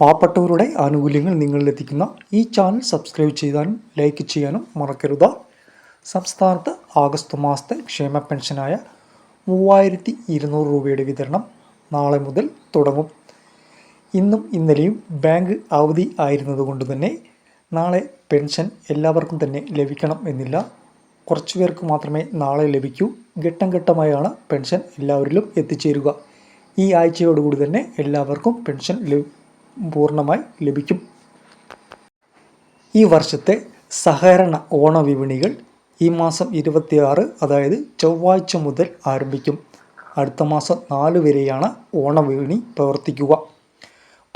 പാവപ്പെട്ടവരുടെ ആനുകൂല്യങ്ങൾ നിങ്ങളിലെത്തിക്കുന്ന ഈ ചാനൽ സബ്സ്ക്രൈബ് ചെയ്യാനും ലൈക്ക് ചെയ്യാനും മറക്കരുത്. സംസ്ഥാനത്ത് ആഗസ്റ്റ് മാസത്തെ ക്ഷേമ പെൻഷനായ മൂവായിരത്തി ഇരുന്നൂറ് രൂപയുടെ വിതരണം നാളെ മുതൽ തുടങ്ങും. ഇന്നും ഇന്നലെയും ബാങ്ക് അവധി ആയിരുന്നതുകൊണ്ട് തന്നെ നാളെ പെൻഷൻ എല്ലാവർക്കും തന്നെ ലഭിക്കണം എന്നില്ല. കുറച്ചു പേർക്ക് മാത്രമേ നാളെ ലഭിക്കൂ. ഘട്ടം ഘട്ടമായാണ് പെൻഷൻ എല്ലാവരിലും എത്തിച്ചേരുക. ഈ ആഴ്ചയോടുകൂടി തന്നെ എല്ലാവർക്കും പെൻഷൻ ലഭി പൂർണമായി ലഭിക്കും. ഈ വർഷത്തെ സഹകരണ ഓണവിപണികൾ ഈ മാസം ഇരുപത്തിയാറ് അതായത് ചൊവ്വാഴ്ച മുതൽ ആരംഭിക്കും. അടുത്ത മാസം നാല് വരെയാണ് ഓണവിപണി പ്രവർത്തിക്കുക.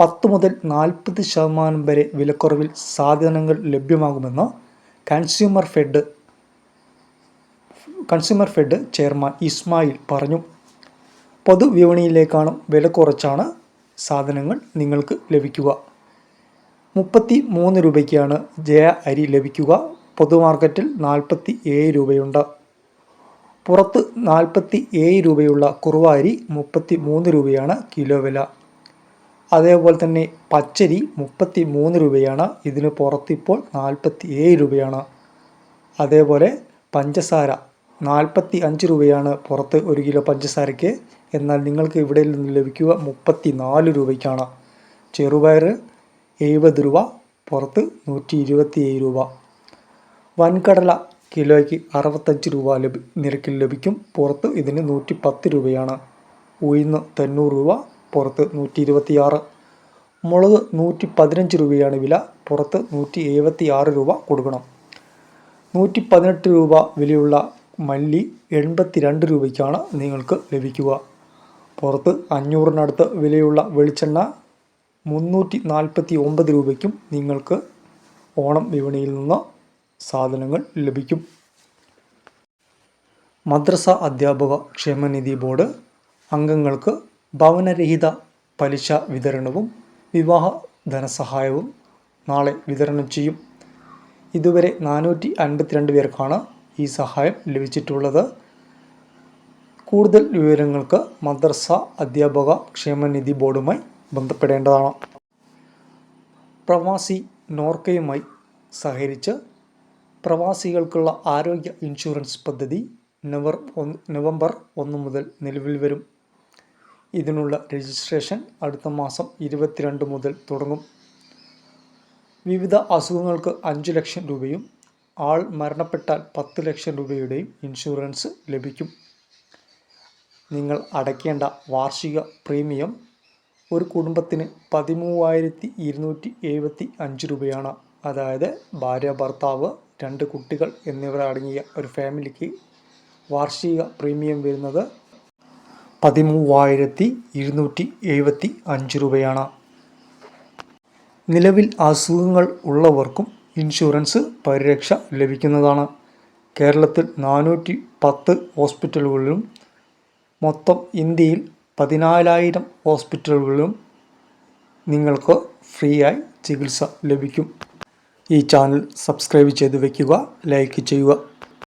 പത്ത് മുതൽ നാൽപ്പത് ശതമാനം വരെ വിലക്കുറവിൽ സാധനങ്ങൾ ലഭ്യമാകുമെന്ന് consumer fed consumer fed chairman Ismail പറഞ്ഞു. പൊതുവിപണിയിലേക്കാണ് വില കുറച്ചാണ് സാധനങ്ങൾ നിങ്ങൾക്ക് ലഭിക്കുക. മുപ്പത്തി മൂന്ന് രൂപയ്ക്കാണ് ജയ അരി ലഭിക്കുക. പൊതുമാർക്കറ്റിൽ നാൽപ്പത്തി ഏഴ് രൂപയുണ്ട്. പുറത്ത് നാൽപ്പത്തി ഏഴ് രൂപയുള്ള കുറുവ അരി മുപ്പത്തി മൂന്ന് രൂപയാണ് കിലോ വില. അതേപോലെ തന്നെ പച്ചരി മുപ്പത്തി മൂന്ന് രൂപയാണ്. ഇതിന് പുറത്തിപ്പോൾ നാൽപ്പത്തി ഏഴ് രൂപയാണ്. അതേപോലെ പഞ്ചസാര നാൽപ്പത്തി അഞ്ച് രൂപയാണ് പുറത്ത് ഒരു കിലോ പഞ്ചസാരയ്ക്ക്. എന്നാൽ നിങ്ങൾക്ക് ഇവിടെ നിന്ന് ലഭിക്കുക മുപ്പത്തി നാല് രൂപയ്ക്കാണ്. ചെറുപയർ എഴുപത് രൂപ പുറത്ത് നൂറ്റി ഇരുപത്തി ഏഴ് രൂപ. വൻകടല കിലോയ്ക്ക് അറുപത്തഞ്ച് രൂപ ലഭി നിരക്കിൽ ലഭിക്കും. പുറത്ത് ഇതിന് നൂറ്റി പത്ത് രൂപയാണ്. ഉഴുന്ന് തൊണ്ണൂറ് രൂപ പുറത്ത് നൂറ്റി ഇരുപത്തിയാറ് മുളക് നൂറ്റി പതിനഞ്ച് രൂപയാണ് വില പുറത്ത് നൂറ്റി എഴുപത്തി ആറ് രൂപ കൊടുക്കണം. നൂറ്റി പതിനെട്ട് രൂപ വിലയുള്ള മല്ലി എൺപത്തി രണ്ട് രൂപയ്ക്കാണ് നിങ്ങൾക്ക് ലഭിക്കുക. പുറത്ത് അഞ്ഞൂറിനടുത്ത് വിലയുള്ള വെളിച്ചെണ്ണ മുന്നൂറ്റി നാൽപ്പത്തി ഒമ്പത് രൂപയ്ക്കും നിങ്ങൾക്ക് ഓണം വിപണിയിൽ നിന്ന് സാധനങ്ങൾ ലഭിക്കും. മദ്രസ അധ്യാപക ക്ഷേമനിധി ബോർഡ് അംഗങ്ങൾക്ക് ഭവനരഹിത പലിശ വിതരണവും വിവാഹ ധനസഹായവും നാളെ വിതരണം ചെയ്യും. ഇതുവരെ നാനൂറ്റി അൻപത്തിരണ്ട് പേർക്കാണ് ഈ സഹായം ലഭിച്ചിട്ടുള്ളത്. കൂടുതൽ വിവരങ്ങൾക്ക് മദ്രസ അധ്യാപക ക്ഷേമനിധി ബോർഡുമായി ബന്ധപ്പെടേണ്ടതാണ്. പ്രവാസി നോർക്കയുമായി സഹകരിച്ച് പ്രവാസികൾക്കുള്ള ആരോഗ്യ ഇൻഷുറൻസ് പദ്ധതി നവർ നവംബർ ഒന്ന് മുതൽ നിലവിൽ വരും. ഇതിനുള്ള രജിസ്ട്രേഷൻ അടുത്ത മാസം ഇരുപത്തിരണ്ട് മുതൽ തുടങ്ങും. വിവിധ അസുഖങ്ങൾക്ക് അഞ്ച് ലക്ഷം രൂപയും ആൾ മരണപ്പെട്ടാൽ പത്ത് ലക്ഷം രൂപയുടെയും ഇൻഷുറൻസ് ലഭിക്കും. നിങ്ങൾ അടയ്ക്കേണ്ട വാർഷിക പ്രീമിയം ഒരു കുടുംബത്തിന് പതിമൂവായിരത്തി ഇരുന്നൂറ്റി എഴുപത്തി അഞ്ച് രൂപയാണ്. അതായത് ഭാര്യ ഭർത്താവ് രണ്ട് കുട്ടികൾ എന്നിവരടങ്ങിയ ഒരു ഫാമിലിക്ക് വാർഷിക പ്രീമിയം വരുന്നത് പതിമൂവായിരത്തി ഇരുന്നൂറ്റി എഴുപത്തി അഞ്ച് രൂപയാണ്. നിലവിൽ അസുഖങ്ങൾ ഉള്ളവർക്കും ഇൻഷുറൻസ് പരിരക്ഷ ലഭിക്കുന്നതാണ്. കേരളത്തിൽ നാനൂറ്റി പത്ത് ഹോസ്പിറ്റലുകളിലും മൊത്തം ഇന്ത്യയിൽ പതിനാലായിരം ഹോസ്പിറ്റലുകളിലും നിങ്ങൾക്ക് ഫ്രീ ആയി ചികിത്സ ലഭിക്കും. ഈ ചാനൽ സബ്സ്ക്രൈബ് ചെയ്ത് വയ്ക്കുക ലൈക്ക് ചെയ്യുക.